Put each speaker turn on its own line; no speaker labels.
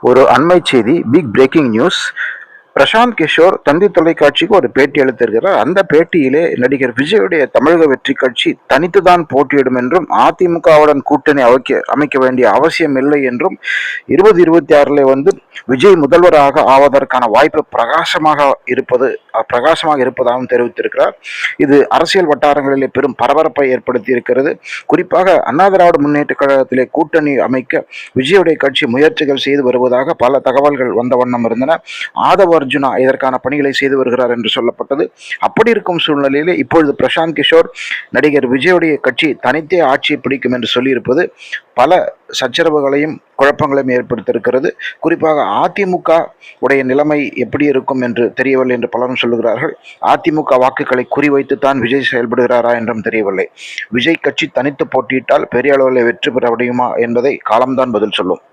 ஒரு அண்மை செய்தி big breaking news Prashant Kishor Thanthi தொலைக்காட்சிக்கு ஒரு பேட்டி அளித்திருக்கிறார். அந்த பேட்டியிலே நடிகர் விஜயுடைய தமிழக வெற்றி கட்சி தனித்துதான் போட்டியிடும் என்றும் அதிமுகவுடன் கூட்டணி அமைக்க அமைக்க வேண்டிய அவசியம் இல்லை என்றும் இருபது இருபத்தி ஆறில் வந்து விஜய் முதல்வராக ஆவதற்கான வாய்ப்பு பிரகாசமாக இருப்பது பிரகாசமாக இருப்பதாகவும் தெரிவித்திருக்கிறார். இது அரசியல் வட்டாரங்களிலே பெரும் பரபரப்பை ஏற்படுத்தி இருக்கிறது குறிப்பாக அண்ணா திராவிட முன்னேற்ற கழகத்திலே கூட்டணி அமைக்க விஜயுடைய கட்சி முயற்சிகள் செய்து வருவதாக பல தகவல்கள் வந்த வண்ணம் இருந்தன. ஆதவர் அர்ஜுனா இதற்கான பணிகளை செய்து வருகிறார் என்று சொல்லப்பட்டது. அப்படி இருக்கும் சூழ்நிலையிலே இப்பொழுது பிரசாந்த் கிஷோர் நடிகர் விஜயுடைய கட்சி தனித்தே ஆட்சியை பிடிக்கும் என்று சொல்லியிருப்பது பல சச்சரவுகளையும் குழப்பங்களையும் ஏற்படுத்தியிருக்கிறது. குறிப்பாக அதிமுக உடைய நிலைமை எப்படி இருக்கும் என்று தெரியவில்லை என்று பலரும் சொல்லுகிறார்கள். அதிமுக வாக்குகளை குறிவைத்து தான் விஜய் செயல்படுகிறாரா என்றும் தெரியவில்லை. விஜய் கட்சி தனித்து போட்டியிட்டால் பெரிய அளவில் வெற்றி பெற முடியுமா என்பதை காலம்தான் பதில் சொல்லும்.